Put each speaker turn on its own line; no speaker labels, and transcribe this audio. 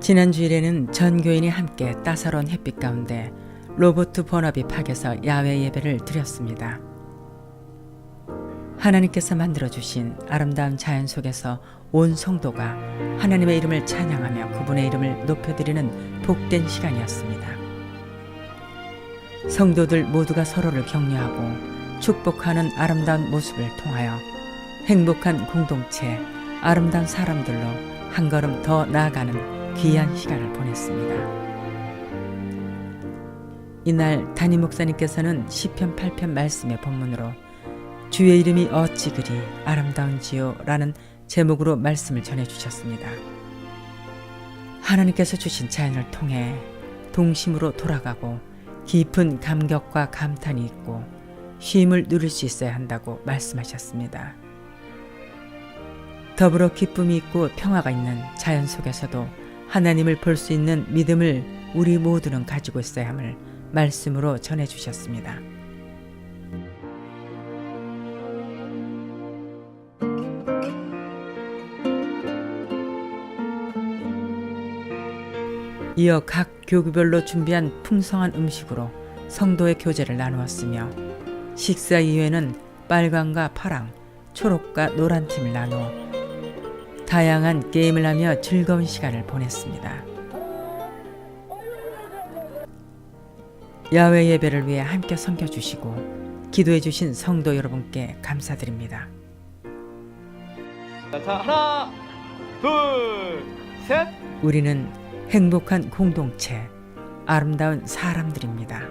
지난 주일에는 전 교인이 함께 따사로운 햇빛 가운데 로보트 본업이 파에서 야외 예배를 드렸습니다. 하나님께서 만들어 주신 아름다운 자연 속에서 온 성도가 하나님의 이름을 찬양하며 그분의 이름을 높여드리는 복된 시간이었습니다. 성도들 모두가 서로를 격려하고 축복하는 아름다운 모습을 통하여 행복한 공동체, 아름다운 사람들로 한 걸음 더 나아가는 귀한 시간을 보냈습니다. 이날 담임 목사님께서는 시편 8편 말씀의 본문으로 주의 이름이 어찌 그리 아름다운지요 라는 제목으로 말씀을 전해 주셨습니다. 하나님께서 주신 자연을 통해 동심으로 돌아가고 깊은 감격과 감탄이 있고 쉼을 누릴 수 있어야 한다고 말씀하셨습니다. 더불어 기쁨이 있고 평화가 있는 자연 속에서도 하나님을 볼 수 있는 믿음을 우리 모두는 가지고 있어야 함을 말씀으로 전해 주셨습니다. 이어 각 교구별로 준비한 풍성한 음식으로 성도의 교제를 나누었으며 식사 이후에는 빨강과 파랑, 초록과 노란 팀을 나누어 다양한 게임을 하며 즐거운 시간을 보냈습니다. 야외 예배를 위해 함께 섬겨주시고 기도해 주신 성도 여러분께 감사드립니다.
자, 자, 하나, 둘, 셋.
우리는 행복한 공동체, 아름다운 사람들입니다.